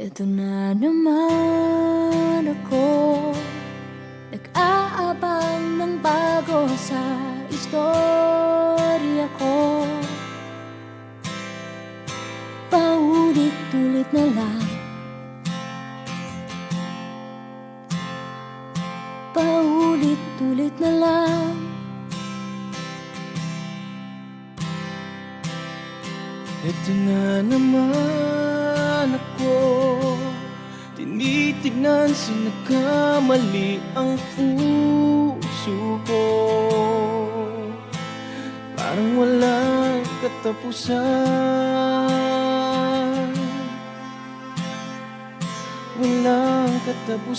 Ito na naman ako Nag-aabang ng bago sa istorya ko. Paulit-ulit na lang. Paulit-ulit na lang. Ito na naman ako Tinitignan sa nagkamali ang puso ko. Parang walang katapusan. Walang katapusan